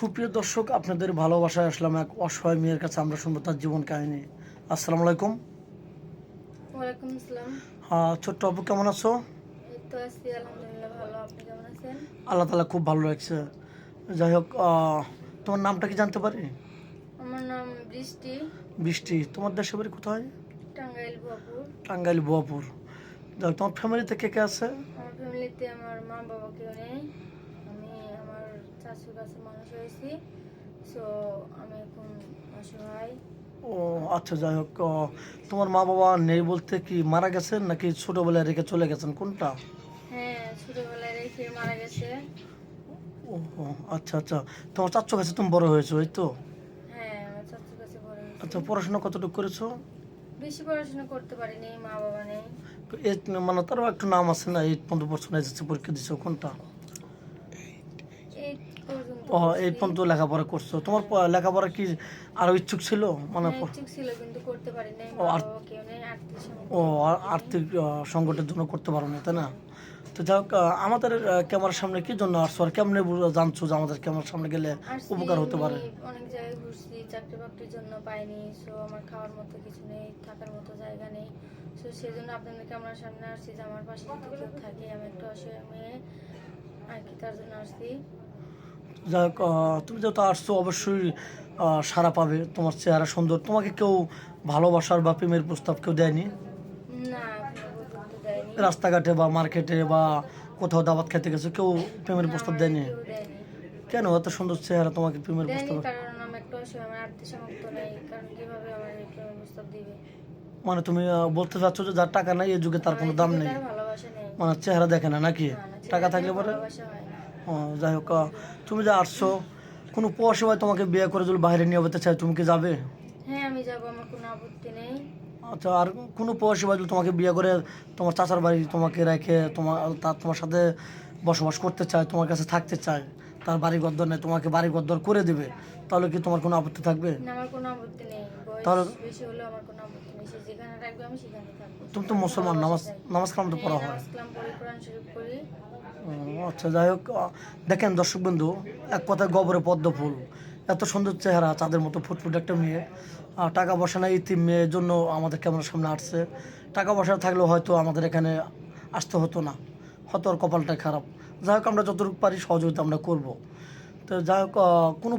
সুপ্রিয় দর্শক আপনাদের ভালোবাসায় আসলাম এক অসহায় মেয়ের কাছে আমরা শুনব তার জীবন কাহিনী। আসসালামু আলাইকুম। হ্যাঁ ছোট্ট আপু কেমন আছো? আল্লাহ তালা খুব ভালো লাগছে যাই হোক তোমার নামটা কি জানতে পারি? আমার নাম বৃষ্টি। বৃষ্টি। তোমার দেশে বাড়ি কোথায়? টাঙ্গাইল বোয়াপুর। যাই তোমার ফ্যামিলিতে কে কে আছে? আমার ফ্যামিলিতে আমার মা বাবা কেউ নেই। কাছে মানুষ হয়েছি সো আমি এখন অসহায়। ও আচ্ছা যাই হোক তোমার মা বাবা নেই বলতে কি মারা গেছেন নাকি ছোটবেলায় রেখে চলে গেছেন? কোনটা? হ্যাঁ ছোটবেলায় রেখে মারা গেছে। ও আচ্ছা আচ্ছা। তোমার চাচ্ছ কাছে তুমি বড় হয়েছো এই তো? হ্যাঁ আমার কাছে বড় হয়েছে। আচ্ছা পড়াশোনা কতটুকু করেছ? বেশি পড়াশোনা করতে পারিনি মা বাবা নেই। মানে তারও একটু নাম আছে না এইট পর্যন্ত পড়ছো না এসেছে পরীক্ষা দিছো কোনটা? এই ও এই পর্যন্ত লেখাপড়া করছ। তোমার লেখাপড়া কি আরও ইচ্ছুক ছিল? মানে হ্যাঁ, ইচ্ছুক ছিল কিন্তু করতে পারি নাই। ও, আর্থিক সংকটের জন্য করতে পারো না তাই না? তো যাই হোক আমাদের ক্যামেরার সামনে কি জন্য আসছো? আর কেমনে জানছো যে আমাদের ক্যামেরার সামনে গেলে উপকার হতে পারে? অনেক জায়গায় ঘুরছি চাকরি বাকরির জন্য পাইনি সো আমার খাওয়ার মতো কিছু নেই থাকার মতো জায়গা নেই। সো সেই জন্য আপনাদের ক্যামেরার সামনে আসছি যে আমার পাশে যদি কেউ থাকে আমি একটা অসহায় মেয়ে আর কি তার জন্য আসছি। আহ, তুমি যেহেতু আসছো অবশ্যই সাড়া পাবে। তোমার চেহারা সুন্দর। তোমাকে কেউ ভালোবাসার বা প্রেমের প্রস্তাব কেউ দেয়নি? রাস্তাঘাটে বা মার্কেটে বা কোথাও দাবাত খেতে গেছো কেউ প্রেমের প্রস্তাব দেয়নি? কেন এত সুন্দর চেহারা তোমাকে প্রেমের প্রস্তাব? মানে তুমি বলতে চাচ্ছ যে যার টাকা নাই এই যুগে তার কোনো দাম নেই। মানে চেহারা দেখে না নাকি? টাকা থাকলে পরে? যাই হোক তুমি যে আসছো কোনো পয়সা ভাই তোমাকে বিয়ে করে যদি বাইরে নিয়ে যেতে চাই তুমি কি যাবে? হ্যাঁ আমি যাব আমার কোনো আপত্তি নেই। আচ্ছা আর কোনো পয়সা যদি তোমাকে বিয়ে করে তোমার চাচার বাড়ি তোমাকে রেখে তোমার তার তোমার সাথে বসবাস করতে চায় তোমার কাছে থাকতে চায় তার বাড়ি গদ্দর নেই তোমাকে বাড়ি গদ্দর করে দেবে। তাহলে কি তোমার কোনো আপত্তি থাকবে? আমার কোনো আপত্তি নেই। তাহলে- বেশি হলেও আমার কোনো আপত্তি নেই। সে যেখানে রাখবে আমি সেখানে থাকব। তুমি তো মুসলমান নামাজ নামাজ কালাম তো পড়া হ্যাঁ, হয়। নামাজ কালাম পড়ি কোরআন শরীফ পড়ি। ও, আচ্ছা যাই হোক দেখেন দর্শক বন্ধু এক কথায় গবরে পদ্ম ফুল। এত সুন্দর চেহারা চাঁদের মতো ফুটফুট একটা মেয়ে। আর টাকা পয়সা নাই ইতিম মেয়ের জন্য আমাদের ক্যামেরার সামনে আসছে। টাকা পয়সা থাকলেও হয়তো আমাদের এখানে আসতে হতো না। হয়তো ওর কপালটা খারাপ। যাই হোক আমরা যতটুকু পারি সহযোগিতা আমরা করব। তো যাই হোক কোনো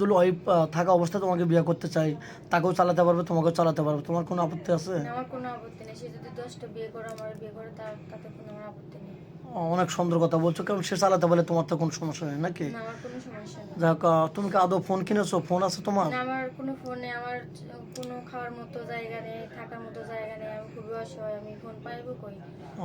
যদি ওই আহ, থাকা অবস্থায় তোমাকে বিয়ে করতে চাই তাকেও চালাতে পারবে তোমাকেও চালাতে পারবে তোমার কোনো আপত্তি আছে? আমার কোনো আপত্তি নেই। সে যদি দশটা বিয়ে করে আমার বিয়ে করে তার তাতে কোনো আপত্তি নেই। অনেক সুন্দর কথা বলছো। কারণ সে চালাতে বলে তোমার তো কোনো সমস্যা নেই নাকি? নেই। যাক তুমি কি আদৌ ফোন কিনেছো? ফোন আছে তোমার? আমার কোনো ফোনে আমার কোনো খাওয়ার মতো জায়গা নেই থাকার মতো জায়গা নেই। আমি খুবই অসহায় আমি ফোন পাইবো কই?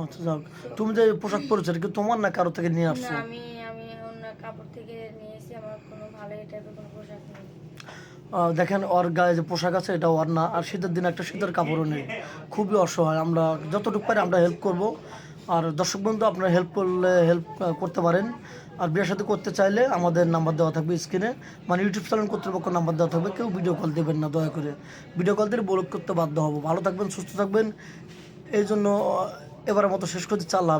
আচ্ছা যাক। তুমি যে পোশাক পরেছো এটা কি তোমার না কারও থেকে নিয়ে আসছো? আমি আমি অন্য কাপড় থেকে নিয়েছি আমার কোনো ভালো কোনো পোশাক নেই। দেখেন ওর গায়ে যে পোশাক আছে এটা ওর না। আর শীতের দিন একটা শীতের কাপড়ও নেই। খুবই অসহায়। আমরা যতটুকু পারি আমরা হেল্প করব। আর দর্শক বন্ধু, আপনারা হেল্প করলে হেল্প করতে পারেন। আর বিয়ের সাথে করতে চাইলে আমাদের নাম্বার দেওয়া থাকবে স্ক্রিনে মানে ইউটিউব চ্যানেল কর্তৃপক্ষ নাম্বার দেওয়া থাকবে, কেউ ভিডিও কল দেবেন না, দয়া করে। ভিডিও কল দিয়ে ব্লক করতে বাধ্য হব। ভালো থাকবেন, সুস্থ থাকবেন। এই জন্য এবারের মতো শেষ করতে চাল্লাহ